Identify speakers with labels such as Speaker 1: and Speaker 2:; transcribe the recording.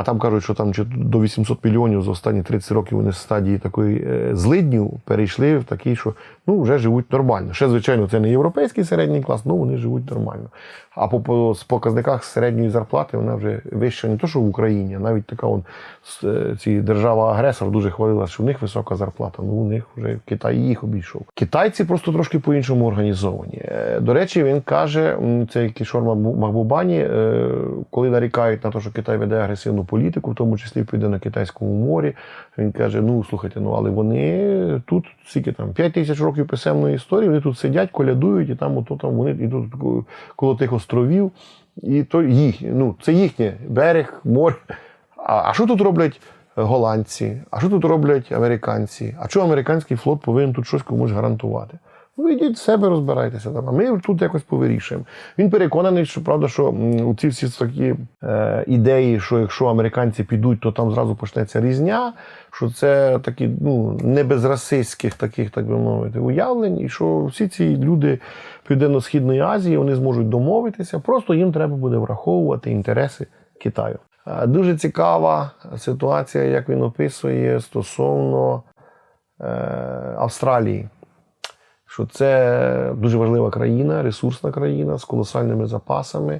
Speaker 1: А там кажуть, що там до 800 мільйонів за останні 30 років вони з стадії такої е, злиднів перейшли в такий, що ну вже живуть нормально. Ще, звичайно, це не європейський середній клас, але вони живуть нормально. А по, по показниках середньої зарплати вона вже вища не то, що в Україні, а навіть така он, е, ці держава-агресор дуже хвалила, що в них висока зарплата. Ну, у них вже Китай їх обійшов. Китайці просто трошки по-іншому організовані. Е, До речі, він каже, цей Кішор Махбу- Махбубані, коли нарікають на те, що Китай веде агресивну політику, в тому числі піде на китайському морі. Він каже: ну слухайте, ну але вони тут скільки там 5 тисяч років писемної історії, вони тут сидять, колядують, і там ото там вони йдуть коло тих островів. І то їх, ну, це їхнє берег, море. А, а що тут роблять голландці? А що тут роблять американці? А чого американський флот повинен тут щось комусь гарантувати? Ну, йдіть в себе розбирайтеся там, а ми тут якось повирішуємо. Він переконаний, що правда, що у ці всі такі е, ідеї, що якщо американці підуть, то там зразу почнеться різня, що це такі ну, не без расистських таких, так би мовити, уявлень, і що всі ці люди Південно-Східної Азії вони зможуть домовитися, просто їм треба буде враховувати інтереси Китаю. Е, Дуже цікава ситуація, як він описує стосовно е, Австралії. Що це дуже важлива країна, ресурсна країна з колосальними запасами.